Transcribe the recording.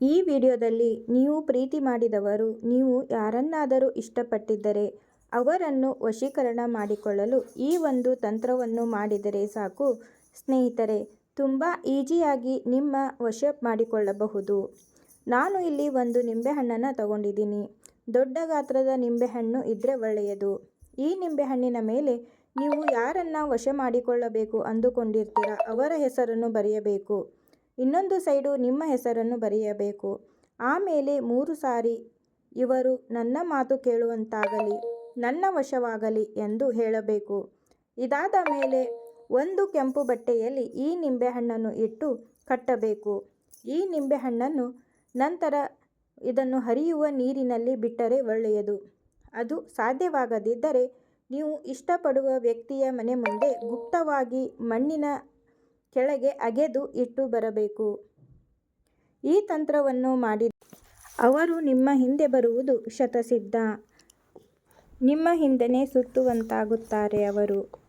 ಈ ವಿಡಿಯೋದಲ್ಲಿ ನೀವು ಪ್ರೀತಿ ಮಾಡಿದವರು, ನೀವು ಯಾರನ್ನಾದರೂ ಇಷ್ಟಪಟ್ಟಿದ್ದರೆ ಅವರನ್ನು ವಶೀಕರಣ ಮಾಡಿಕೊಳ್ಳಲು ಈ ಒಂದು ತಂತ್ರವನ್ನು ಮಾಡಿದರೆ ಸಾಕು. ಸ್ನೇಹಿತರೆ, ತುಂಬ ಈಜಿಯಾಗಿ ನಿಮ್ಮ ವಶ ಮಾಡಿಕೊಳ್ಳಬಹುದು. ನಾನು ಇಲ್ಲಿ ಒಂದು ನಿಂಬೆಹಣ್ಣನ್ನು ತಗೊಂಡಿದ್ದೀನಿ. ದೊಡ್ಡ ಗಾತ್ರದ ನಿಂಬೆಹಣ್ಣು ಇದ್ದರೆ ಒಳ್ಳೆಯದು. ಈ ನಿಂಬೆಹಣ್ಣಿನ ಮೇಲೆ ನೀವು ಯಾರನ್ನು ವಶ ಮಾಡಿಕೊಳ್ಳಬೇಕು ಅಂದುಕೊಂಡಿರ್ತೀರ ಅವರ ಹೆಸರನ್ನು ಬರೆಯಬೇಕು. ಇನ್ನೊಂದು ಸೈಡು ನಿಮ್ಮ ಹೆಸರನ್ನು ಬರೆಯಬೇಕು. ಆಮೇಲೆ ಮೂರು ಸಾರಿ ಇವರು ನನ್ನ ಮಾತು ಕೇಳುವಂತಾಗಲಿ, ನನ್ನ ವಶವಾಗಲಿ ಎಂದು ಹೇಳಬೇಕು. ಇದಾದ ಮೇಲೆ ಒಂದು ಕೆಂಪು ಬಟ್ಟೆಯಲ್ಲಿ ಈ ನಿಂಬೆಹಣ್ಣನ್ನು ಇಟ್ಟು ಕಟ್ಟಬೇಕು. ಈ ನಿಂಬೆಹಣ್ಣನ್ನು ನಂತರ ಇದನ್ನು ಹರಿಯುವ ನೀರಿನಲ್ಲಿ ಬಿಟ್ಟರೆ ಒಳ್ಳೆಯದು. ಅದು ಸಾಧ್ಯವಾಗದಿದ್ದರೆ ನೀವು ಇಷ್ಟಪಡುವ ವ್ಯಕ್ತಿಯ ಮನೆ ಮುಂದೆ ಗುಪ್ತವಾಗಿ ಮಣ್ಣಿನ ಕೆಳಗೆ ಅಗೆದು ಇಟ್ಟು ಬರಬೇಕು. ಈ ತಂತ್ರವನ್ನು ಮಾಡಿ ಅವರು ನಿಮ್ಮ ಹಿಂದೆ ಬರುವುದು ಶತಸಿದ್ಧ. ನಿಮ್ಮ ಹಿಂದೆನೇ ಸುತ್ತುವಂತಾಗುತ್ತಾರೆ ಅವರು.